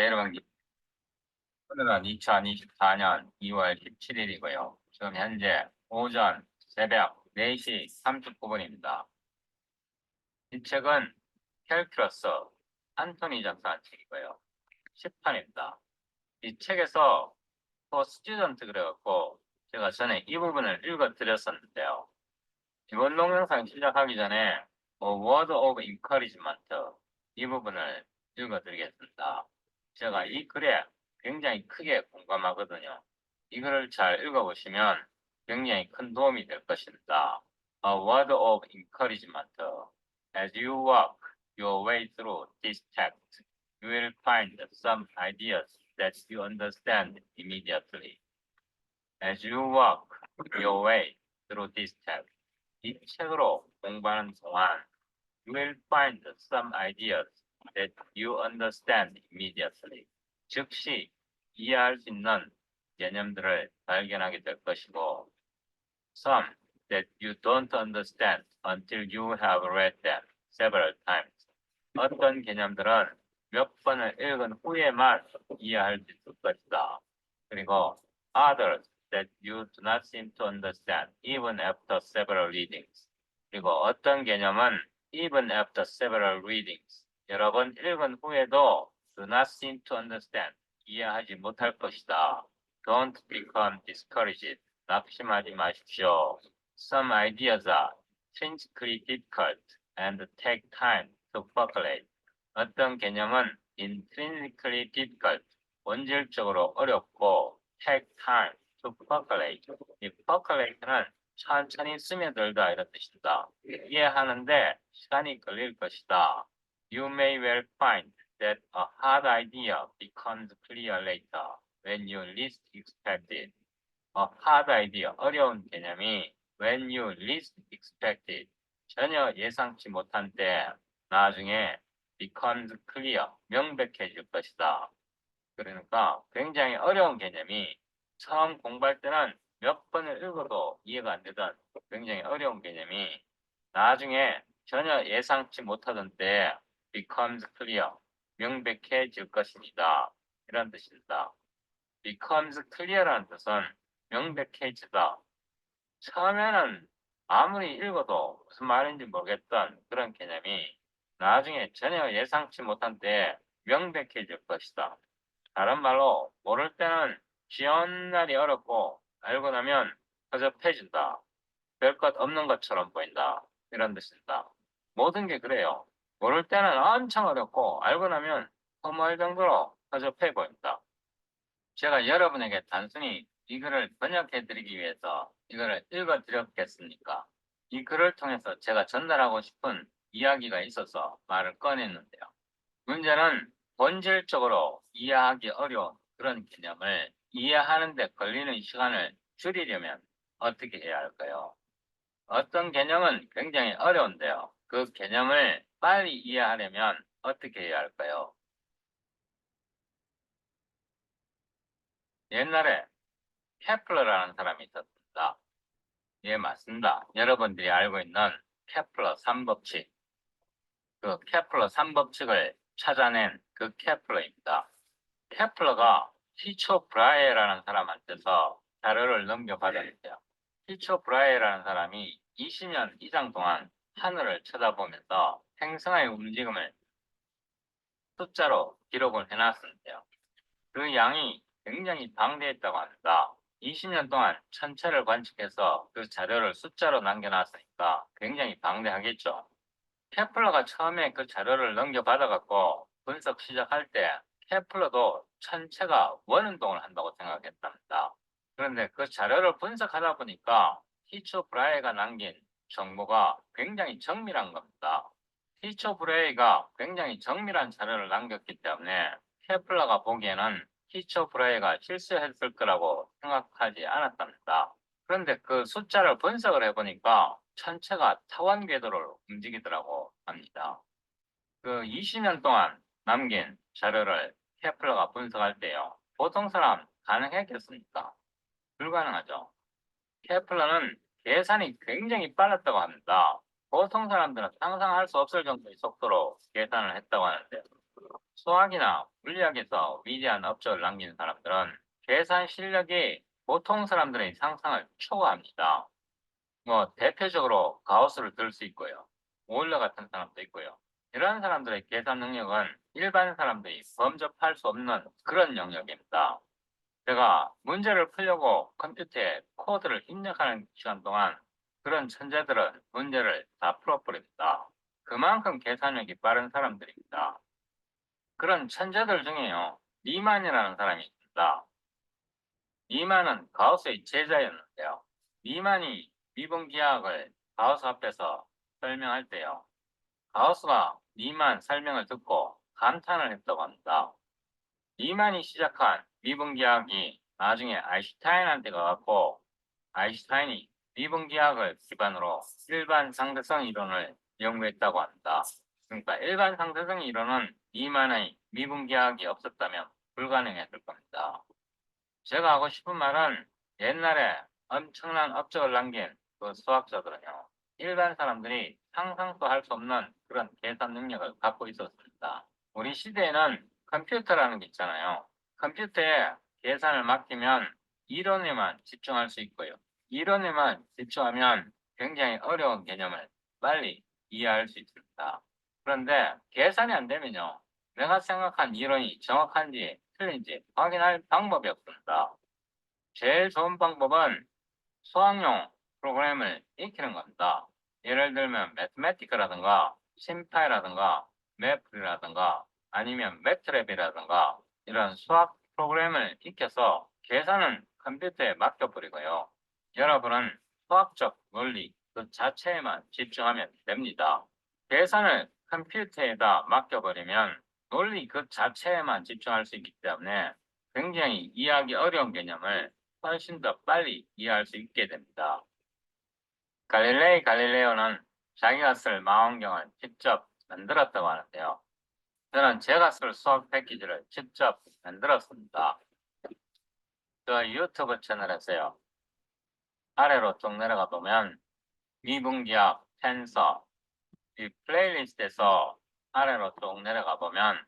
제일반기 오늘은 2024년 2월 17일이고요. 지금 현재 오전 새벽 4시 39분입니다. 이 책은 캘큐러스 안토니 작사한 책이고요. 10판입니다. 이 책에서 또 스튜던트 그래갖고 제가 전에 이 부분을 읽어 드렸었는데요. 이번 동영상 시작하기 전에 뭐 word of encouragement 이 부분을 읽어 드리겠습니다. 제가 이 글에 굉장히 크게 공감하거든요. 이 글을 잘 읽어보시면 굉장히 큰 도움이 될 것입니다. A word of encouragement. As you walk your way through this text, you will find some ideas that you understand immediately. As you walk your way through this text, 이 책으로 공부하는 동안 you will find some ideas that you understand immediately. 즉시 이해할 수 있는 개념들을 발견하게 될 것이고, some that you don't understand until you have read them several times. 어떤 개념들은 몇 번을 읽은 후에만 이해할 수 있을 것이다. 그리고 others that you do not seem to understand even after several readings. 그리고 어떤 개념은 even after several readings. 여러 번 읽은 후에도 do not seem to understand. 이해하지 못할 것이다. Don't become discouraged. 낙심하지 마십시오. Some ideas are intrinsically difficult and take time to percolate. 어떤 개념은 intrinsically difficult, 본질적으로 어렵고 take time to percolate. 이 percolate는 천천히 스며들다 이런 뜻입니다. 이해하는데 시간이 걸릴 것이다. You may well find that a hard idea becomes clear later when you least expect it. A hard idea, 어려운 개념이 when you least expect it, 전혀 예상치 못한 때 나중에 becomes clear, 명백해질 것이다. 그러니까 굉장히 어려운 개념이 처음 공부할 때는 몇 번을 읽어도 이해가 안 되던 굉장히 어려운 개념이 나중에 전혀 예상치 못하던 때 becomes clear, 명백해질 것입니다. 이런 뜻입니다. becomes clear라는 뜻은 명백해지다. 처음에는 아무리 읽어도 무슨 말인지 모르겠던 그런 개념이 나중에 전혀 예상치 못한 때에 명백해질 것이다. 다른 말로 모를 때는 지연 날이 어렵고 알고 나면 허접해진다. 별 것 없는 것처럼 보인다. 이런 뜻입니다. 모든 게 그래요. 모를 때는 엄청 어렵고 알고 나면 허무할 정도로 허접해 보인다. 제가 여러분에게 단순히 이 글을 번역해 드리기 위해서 이거를 읽어 드렸겠습니까? 이 글을 통해서 제가 전달하고 싶은 이야기가 있어서 말을 꺼냈는데요. 문제는 본질적으로 이해하기 어려운 그런 개념을 이해하는 데 걸리는 시간을 줄이려면 어떻게 해야 할까요? 어떤 개념은 굉장히 어려운데요. 그 개념을 빨리 이해하려면 어떻게 해야 할까요? 옛날에 케플러라는 사람이 있었습니다. 예, 맞습니다. 여러분들이 알고 있는 케플러 3법칙. 그 케플러 3법칙을 찾아낸 그 케플러입니다. 케플러가 티초 브라에라는 사람한테서 자료를 넘겨받았는데요. 티초 브라에라는 사람이 20년 이상 동안 하늘을 쳐다보면서 행성의 움직임을 숫자로 기록을 해놨었는데요. 그 양이 굉장히 방대했다고 합니다. 20년 동안 천체를 관측해서 그 자료를 숫자로 남겨놨으니까 굉장히 방대하겠죠. 케플러가 처음에 그 자료를 넘겨받아갖고 분석 시작할 때 케플러도 천체가 원운동을 한다고 생각했답니다. 그런데 그 자료를 분석하다 보니까 티초 브라이가 남긴 정보가 굉장히 정밀한 겁니다. 티초 브레이가 굉장히 정밀한 자료를 남겼기 때문에 케플러가 보기에는 티초 브레이가 실수했을 거라고 생각하지 않았답니다. 그런데 그 숫자를 분석을 해보니까 천체가 타원 궤도를 움직이더라고 합니다. 그 20년 동안 남긴 자료를 케플러가 분석할 때요. 보통 사람 가능했겠습니까? 불가능하죠. 케플러는 계산이 굉장히 빨랐다고 합니다. 보통 사람들은 상상할 수 없을 정도의 속도로 계산을 했다고 하는데 수학이나 물리학에서 위대한 업적을 남긴 사람들은 계산 실력이 보통 사람들의 상상을 초과합니다. 뭐 대표적으로 가우스를 들 수 있고요. 오일러 같은 사람도 있고요. 이러한 사람들의 계산 능력은 일반 사람들이 범접할 수 없는 그런 영역입니다. 제가 문제를 풀려고 컴퓨터에 코드를 입력하는 시간 동안 그런 천재들은 문제를 다 풀어버립니다. 그만큼 계산력이 빠른 사람들입니다. 그런 천재들 중에요. 니만이라는 사람이 있습니다. 니만은 가우스의 제자였는데요. 니만이 미분기하학을 가우스 앞에서 설명할 때요. 가우스가 니만 설명을 듣고 감탄을 했다고 합니다. 니만이 시작한 미분기하학이 나중에 아인슈타인한테 가갖고 아인슈타인이 미분기하학을 기반으로 일반 상대성 이론을 연구했다고 합니다. 그러니까 일반 상대성 이론은 니만의 미분기하학이 없었다면 불가능했을 겁니다. 제가 하고 싶은 말은 옛날에 엄청난 업적을 남긴 그 수학자들은요. 일반 사람들이 상상도 할 수 없는 그런 계산 능력을 갖고 있었습니다. 우리 시대에는 컴퓨터라는 게 있잖아요. 컴퓨터에 계산을 맡기면 이론에만 집중할 수 있고요. 이론에만 집중하면 굉장히 어려운 개념을 빨리 이해할 수 있습니다. 그런데 계산이 안 되면요. 내가 생각한 이론이 정확한지 틀린지 확인할 방법이 없습니다. 제일 좋은 방법은 수학용 프로그램을 익히는 겁니다. 예를 들면 매트매티크라든가 심파이라든가 매플이라든가 아니면 매트랩이라든가 이런 수학 프로그램을 익혀서 계산은 컴퓨터에 맡겨버리고요. 여러분은 수학적 논리 그 자체에만 집중하면 됩니다. 계산을 컴퓨터에다 맡겨버리면 논리 그 자체에만 집중할 수 있기 때문에 굉장히 이해하기 어려운 개념을 훨씬 더 빨리 이해할 수 있게 됩니다. 갈릴레이 갈릴레오는 자기가 쓸 망원경을 직접 만들었다고 하는데요. 저는 제가 쓸 수학 패키지를 직접 만들었습니다. 저 유튜브 채널에서요. 아래로 쭉 내려가 보면 미분기학, 텐서, 이 플레이리스트에서 아래로 쭉 내려가 보면